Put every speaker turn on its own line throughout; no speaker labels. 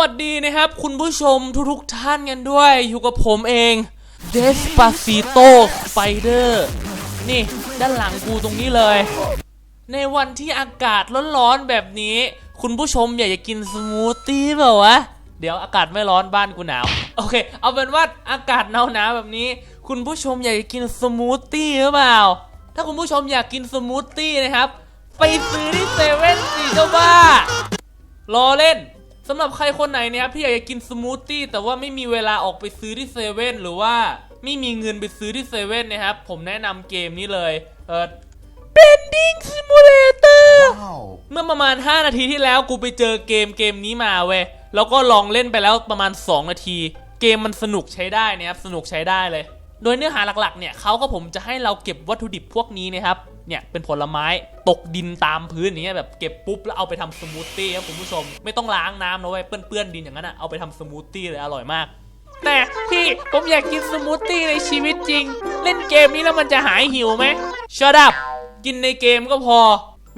วัสดีนะครับ คุณผู้ชมทุกๆท่านกันด้วย อยู่กับผมเอง Despacito Spider นี่ ด้านหลังกูตรงนี้เลย ในวันที่อากาศร้อนๆแบบนี้ คุณผู้ชมอยากจะกินสมูทตี้เปล่าวะ เดี๋ยวอากาศไม่ร้อนบ้านกูหนาว โอเค เอาเป็นว่าอากาศหนาวๆแบบนี้ คุณผู้ชมอยากจะกินสมูทตี้หรือเปล่า ถ้าคุณผู้ชมอยากกินสมูทตี้นะครับ ไปซื้อที่เซเว่นสิเจ้าบ้ารอเล่น สำหรับใครคนไหนเนี่ยครับที่อยากจะกินสมูทตี้แต่ว่าไม่มีเวลาออกไปซื้อที่เซเว่นหรือว่าไม่มีเงินไปซื้อที่เซเว่นนะครับ ผมแนะนำเกมนี้เลยเออ Bending Simulator เมื่อประมาณ 5 นาทีที่แล้วกูไปเจอเกมเกมนี้มาเว้ยแล้วก็ลองเล่นไปแล้วประมาณ 2 นาที เกมมันสนุกใช้ได้นะครับสนุกใช้ได้เลย โดยเนื้อหาหลักๆเนี่ยเขาก็ผมจะให้เราเก็บวัตถุดิบพวกนี้นะครับ เนี่ยเป็นผลไม้ตกดินตามพื้นอย่างเงี้ยแบบเก็บปุ๊บแล้วเอาไปทำสมูทตี้ครับคุณผู้ชม ไม่ต้องล้างน้ำนะเว้ยเปื้อนๆดินอย่างนั้นอะเอาไปทำสมูทตี้เลยอร่อยมากแต่พี่ผมอยากกินสมูทตี้ในชีวิตจริง เล่นเกมนี้แล้วมันจะหายหิวไหม Shut up กินในเกมก็พอ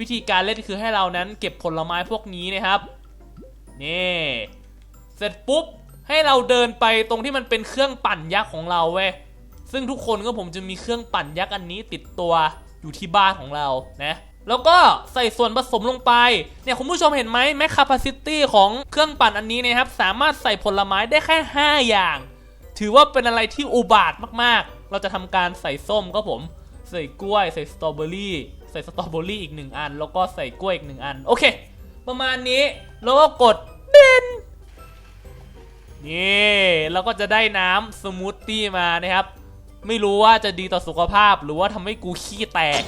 วิธีการเล่นคือให้เรานั้นเก็บผลไม้พวกนี้นะครับนี่เสร็จปุ๊บให้เราเดินไปตรงที่มันเป็นเครื่องปั่นยักษ์ของเราเว้ยซึ่งทุกคนก็ผมจะมีเครื่องปั่นยักษ์อันนี้ติดตัว อยู่ที่บ้านของเรานะแล้วก็ใส่ส่วนผสมลงไป เนี่ยคุณผู้ชมเห็นไหมแมคคาปาซิตี้ของเครื่องปั่นอันนี้นะครับ สามารถใส่ผลไม้ได้แค่ 5 อย่าง ถือว่าเป็นอะไรที่อุบาทมากๆ เราจะทำการใส่ส้มก็ผม ใส่กล้วย ใส่สตรอเบอรี่ ใส่สตรอเบอรี่อีกหนึ่งอัน แล้วก็ใส่กล้วยอีกหนึ่งอัน โอเค ประมาณนี้ แล้วก็กดเด่นนี่เราก็จะได้น้ำสมูทตี้มานะครับ ไม่รู้ว่าจะดีต่อสุขภาพหรือว่าทำให้กูขี้แตก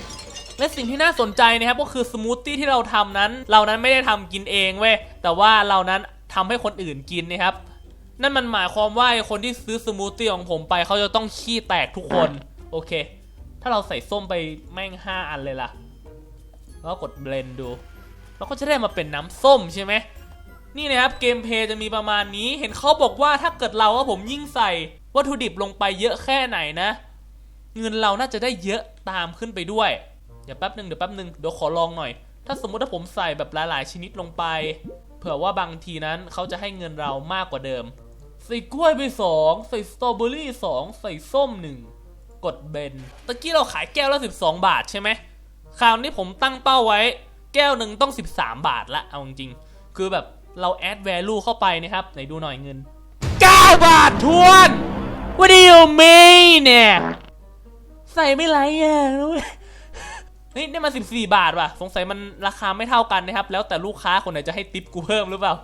และสิ่งที่น่าสนใจนะครับก็คือสมูทตี้ที่เราทำนั้น เรานั้นไม่ได้ทำกินเองเว้ยแต่ว่าเรานั้นทำให้คนอื่นกินนะครับ นั่นมันหมายความว่าไอ้คนที่ซื้อสมูทตี้ของผมไปเขาจะต้องขี้แตกทุกคน โอเค ถ้าเราใส่ส้มไปแม่ง 5 อันเลยล่ะ แล้วกดเบลนดูเราก็จะได้มาเป็นน้ำส้มใช่ไหมนี่นะครับเกมเพลย์จะมีประมาณนี้ เห็นเขาบอกว่าถ้าเกิดเราว่าผมยิ่งใส่ วัตถุดิบลงไปเยอะแค่ไหนนะ เงินเราน่าจะได้เยอะตามขึ้นไปด้วย เดี๋ยวแป๊บหนึ่งเดี๋ยวแป๊บหนึ่งเดี๋ยวขอลองหน่อย ถ้าสมมุติถ้าผมใส่แบบหลายๆชนิดลงไป เผื่อว่าบางทีนั้นเขาจะให้เงินเรามากกว่าเดิม ใส่กล้วยไปสองใส่สตรอเบอรี่สองใส่ส้มหนึ่งกดเบนตะกี้เราขายแก้วละ12 บาทใช่ไหมคราวนี้ผมตั้งเป้าไว้ แก้วหนึ่งต้อง 13 บาทละเอาจริงๆคือแบบเราแอด value เข้าไปนะครับไหนดูหน่อยเงิน 9 บาททวน What do you mean เนี่ยใส่ไม่ไรอะรู้ไหมเฮ้ยนี่มัน14 บาทว่ะ สงสัยมันราคาไม่เท่ากันนะครับ แล้วแต่ลูกค้าคนไหนจะให้ติปกูเพิ่มหรือเปล่า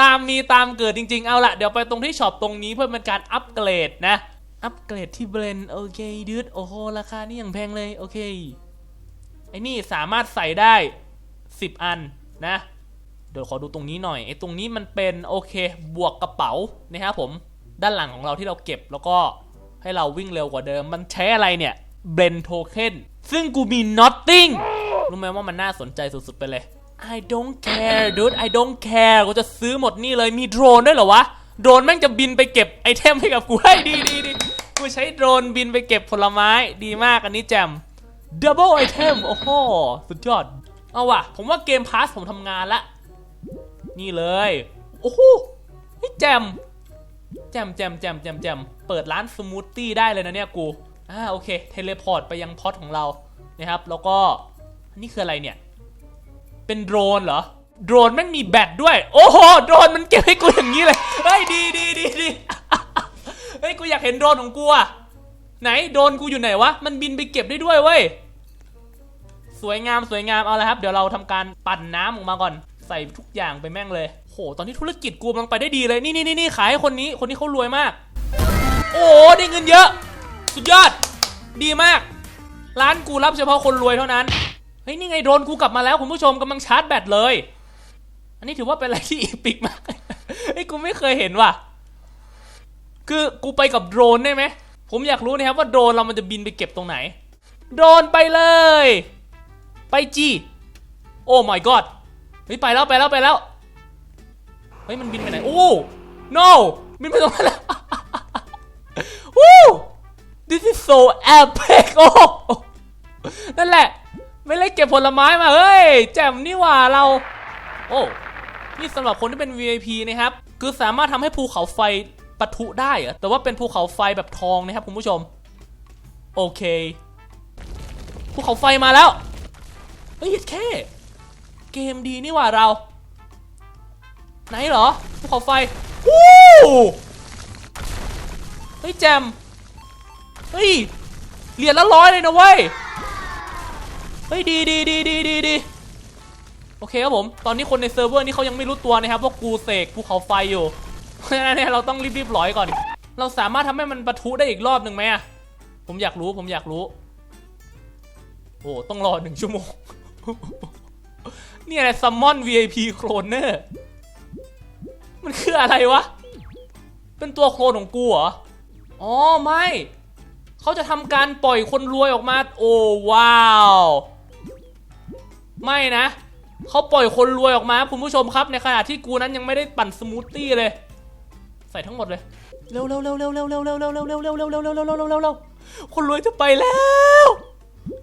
ตามมีตามเกิดจริง ๆ เอาละเดี๋ยวไปตรงที่ช็อปตรงนี้เพื่อเป็นการอัปเกรดนะ อัปเกรดที่เบรนโอเคดืดโอ้โห ราคานี่อย่างแพงเลย โอเค ไอ้นี่สามารถใส่ได้ 10 อันนะ เดี๋ยวขอดูตรงนี้หน่อย ไอ้ตรงนี้มันเป็นโอเค บวกกระเป๋านะครับผม ด้านหลังของเราที่เราเก็บแล้วก็ให้เราวิ่งเร็วกว่าเดิม มันใช้อะไรเนี่ยเบนโทเค็นซึ่งกูมี nothing รู้ไหมว่ามันน่าสนใจสุดๆไปเลย I don't care dude I don't care กูจะซื้อหมดนี่เลยมีโดรนด้วยเหรอวะ โดรนแม่งจะบินไปเก็บไอเทมให้กับกูให้ดีดีดีกูใช้โดรนบินไปเก็บผลไม้ดีมากอันนี้แจม double item โอ้โห สุดยอด เอาว่ะ ผมว่าเกมพาสผมทำงานละ นี่เลย โอ้โหนี่แจม แจมแจมแจมแจมแจมเปิดร้านสมูทตี้ได้เลยนะเนี่ยกูอ่าโอเคเทเลพอร์ตไปยังพอตของเรานะครับ แล้วก็นี่คืออะไรเนี่ย เป็นโดรนเหรอ โดรนแม่งมีแบตด้วย โอ้โห โดรนมันเก็บให้กูอย่างนี้เลยเฮ้ยดีดีดีดีเฮ้ยกูอยากเห็นโดรนของกูอะไหนโดรนกูอยู่ไหนวะ มันบินไปเก็บได้ด้วยเว้ยสวยงามสวยงามเอาละครับ เดี๋ยวเราทำการปั่นน้ำออกมาก่อน ใส่ทุกอย่างไปแม่งเลย โห ตอนนี้ธุรกิจกูกำลังไปได้ดีเลย นี่นี่นี่ขายให้คนนี้ คนนี้เขารวยมาก โอ้โหได้เงินเยอะ สุดยอด ดีมาก ร้านกูรับเฉพาะคนรวยเท่านั้น เฮ้ย นี่ไงโดรนกูกลับมาแล้วคุณผู้ชมกำลังชาร์จแบตเลย อันนี้ถือว่าเป็นอะไรที่อีปิกมาก เฮ้ย กูไม่เคยเห็นว่ะ คือกูไปกับโดรนได้ไหม ผมอยากรู้นะครับว่าโดรนเรามันจะบินไปเก็บตรงไหน โดรนไปเลย ไปจี โอ้ my god เฮ้ยไปแล้วไปแล้วไปแล้ว เฮ้ยมันบินไปไหน โอ้ no บินไปตรงนั้นแล้ววู้ this is so epic โอ้นั่นแหละ ไม่เล่นเก็บผลไม้มา เฮ้ย แจ่มนี่หว่าเรา โอ้ นี่สำหรับคนที่เป็น VIP นะครับ คือสามารถทำให้ภูเขาไฟปะทุได้เหรอ แต่ว่าเป็นภูเขาไฟแบบทองนะครับคุณผู้ชม โอเค ภูเขาไฟมาแล้ว เฮ้ยแค่ เกมดีนี่หว่าเรา ไหนเหรอภูเขาไฟวู้เฮ้ยแจมเฮ้ยเหรียญละร้อยเลยนะเว้ยเฮ้ยดีดีดีดีดีดีโอเคครับผมตอนนี้คนในเซิร์ฟเวอร์นี่เขายังไม่รู้ตัวนะครับว่ากูเสกภูเขาไฟอยู่เพราะฉะนั้นเนี่ยเราต้องรีบๆร้อยก่อน เราสามารถทำให้มันปะทุได้อีกรอบหนึ่งไหมอะผมอยากรู้ผมอยากรู้โอ้ต้องรอหนึ่งชั่วโมงนี่อะไรซัมมอน VIP โคลนเนอร์ มันคืออะไรวะ เป็นตัวโคลนของกูเหรอ อ๋อไม่ เขาจะทำการปล่อยคนรวยออกมา โอ้ว้าว ไม่นะ เขาปล่อยคนรวยออกมาคุณผู้ชมครับ ในขณะที่กูนั้นยังไม่ได้ปั่นสมูทตี้เลย ใส่ทั้งหมดเลย เร็วเร็วเร็วเร็วเร็วเร็วเร็วเร็วเร็วเร็วเร็วเร็วเร็วเร็วเร็วเร็วเร็วเร็วเร็วคนรวยจะไปแล้ว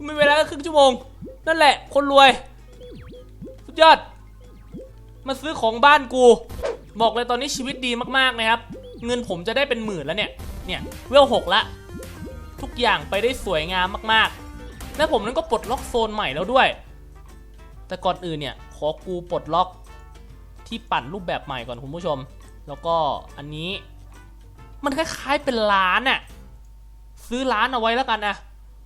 ไม่เวลาครึ่งชั่วโมง นั่นแหละ คนรวย สุดยอด มาซื้อของบ้านกู บอกเลยตอนนี้ชีวิตดีมากๆนะครับ เงินผมจะได้เป็นหมื่นแล้วเนี่ย เนี่ยเวลหกละ ทุกอย่างไปได้สวยงามมากๆ และผมนั้นก็ปลดล็อกโซนใหม่แล้วด้วย แต่ก่อนอื่นเนี่ยขอกูปลดล็อกที่ปั่นรูปแบบใหม่ก่อนคุณผู้ชม แล้วก็อันนี้ มันคล้ายๆเป็นร้านอะซื้อร้านเอาไว้แล้วกันนะ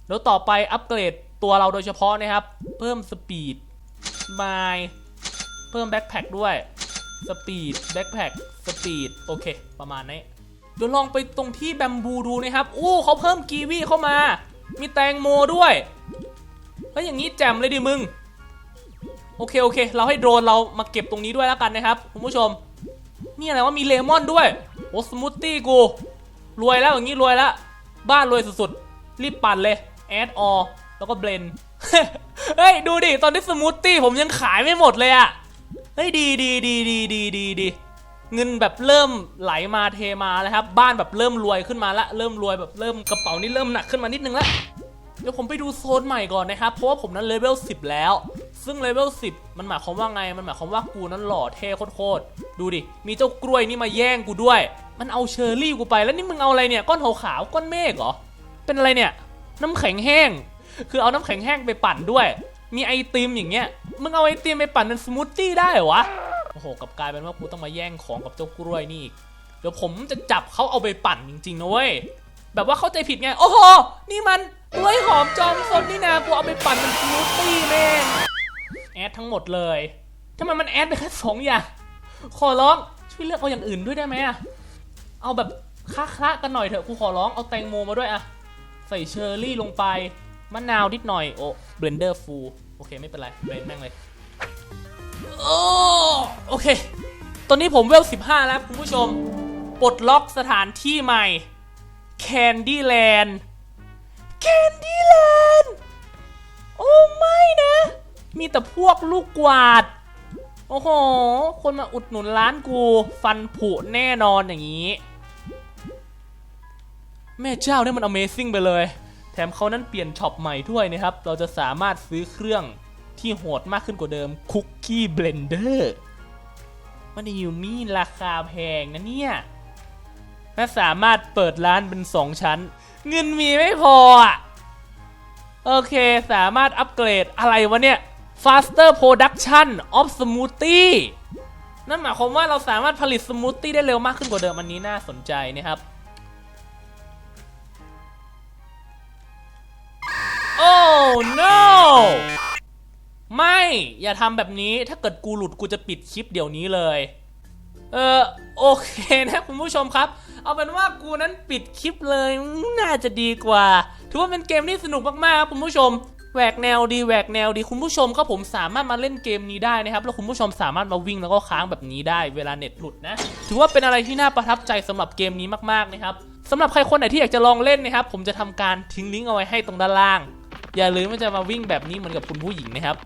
แล้วต่อไปอัปเกรดตัวเราโดยเฉพาะนะครับ เพิ่มสปีดไมล์เพิ่มแบ็คแพคด้วย สปีดแบ็คแพคสปีดโอเคประมาณนี้เดี๋ยวลองไปตรงที่แบมบูดูนะครับอู้เขาเพิ่มกีวีเข้ามา มีแตงโมด้วยแล้วอย่างนี้แจ่มเลยดิมึง โอเคโอเค เราให้โดรนเรามาเก็บตรงนี้ด้วยแล้วกันนะครับคุณผู้ชม นี่อะไรว่ามีเลมอนด้วยโอ้สมูทตี้กู รวยแล้วอย่างนี้รวยแล้วบ้านรวยสุดๆ รีบปั่นเลยแอดออแล้วก็เบลนเฮ้ย ดูดิ ตอนนี้สมูทตี้ผมยังขายไม่หมดเลยอะ เฮ้ยดีดีดีดีดีดีดีเงินแบบเริ่มไหลมาเทมาแล้วครับ บ้านแบบเริ่มรวยขึ้นมาละเริ่มรวยแบบเริ่มกระเป๋านี่เริ่มหนักขึ้นมานิดนึงละเดี๋ยวผมไปดูโซนใหม่ก่อนนะครับ เพราะว่าผมนั้นเลเวล10 แล้ว ซึ่งเลเวล10 มันหมายความว่าไง มันหมายความว่ากูนั้นหล่อเท่โคตรดูดิ มีเจ้ากล้วยนี่มาแย่งกูด้วย มันเอาเชอร์รี่กูไปแล้วนี่มึงเอาอะไรเนี่ย ก้อนขาวๆก้อนเมฆเหรอ เป็นอะไรเนี่ย น้ำแข็งแห้ง คือเอาน้ำแข็งแห้งไปปั่นด้วย มีไอติมอย่างเงี้ย มึงเอาไอติมไปปั่นเป็นสมูทตี้ได้เหรอวะ โอ้โหกับกลายเป็นว่ากูต้องมาแย่งของกับเจ้ากล้วยนี่อีกเดี๋ยวผมจะจับเขาเอาไปปั่นจริงๆนะเว้ย แบบว่าเข้าใจผิดไง โอ้โห นี่มันกล้วยหอมจอมสนนี่นากูเอาไปปั่นเป็นสมูทตี้แม่งแอดทั้งหมดเลยทำไมมันแอดไปแค่สองอย่าง ขอร้องช่วยเลือกเอาอย่างอื่นด้วยได้ไหมอะเอาแบบค้าคละกันหน่อยเถอะกูขอร้องเอาแตงโมมาด้วยอะใส่เชอร์รี่ลงไปมะนาวนิดหน่อยโอ้เบลนเดอร์ฟูล โอเคไม่เป็นไรเบลนแม่งเลยโอ้โอเค ตอนนี้ผมเวล 15 แล้วคุณผู้ชม ปลดล็อกสถานที่ใหม่ Candyland Candyland โอ้ไม่นะ มีแต่พวกลูกกวาด โอ้โห คนมาอุดหนุนร้านกู ฟันผุแน่นอนอย่างนี้ แม่เจ้าเนี่ยมัน Amazing ไปเลย แถมเขานั้นเปลี่ยนช็อปใหม่ด้วยนะครับ เราจะสามารถซื้อเครื่องที่โหดมากขึ้นกว่าเดิมคุกกี้เบลนเดอร์มันอยู่นี่ราคาแพงนะเนี่ยและสามารถเปิดร้านเป็น 2 ชั้น เงินมีไม่พออะโอเคสามารถอัปเกรดอะไรวะเนี่ย faster production of smoothie นั่นหมายความว่าเราสามารถผลิตสมูทตี้ได้เร็วมากขึ้นกว่าเดิมอันนี้น่าสนใจนะครับ โอ้ no ไม่อย่าทำแบบนี้ถ้าเกิดกูหลุดกูจะปิดคลิปเดี๋ยวนี้เลย เออโอเคนะคุณผู้ชมครับ เอาเป็นว่ากูนั้นปิดคลิปเลยน่าจะดีกว่า ถือว่าเป็นเกมที่สนุกมากๆครับคุณผู้ชมแหวกแนวดีแหวกแนวดีคุณผู้ชมครับผมสามารถมาเล่นเกมนี้ได้นะครับ แล้วคุณผู้ชมสามารถมาวิ่งแล้วก็ค้างแบบนี้ได้เวลาเน็ตหลุดนะ ถือว่าเป็นอะไรที่น่าประทับใจสำหรับเกมนี้มากๆนะครับสำหรับใครคนไหนที่อยากจะลองเล่นนะครับ ผมจะทำการทิ้งลิงก์เอาไว้ให้ตรงด้านล่าง อย่าลืมว่าจะมาวิ่งแบบนี้เหมือนกับคุณผู้หญิงนะครับ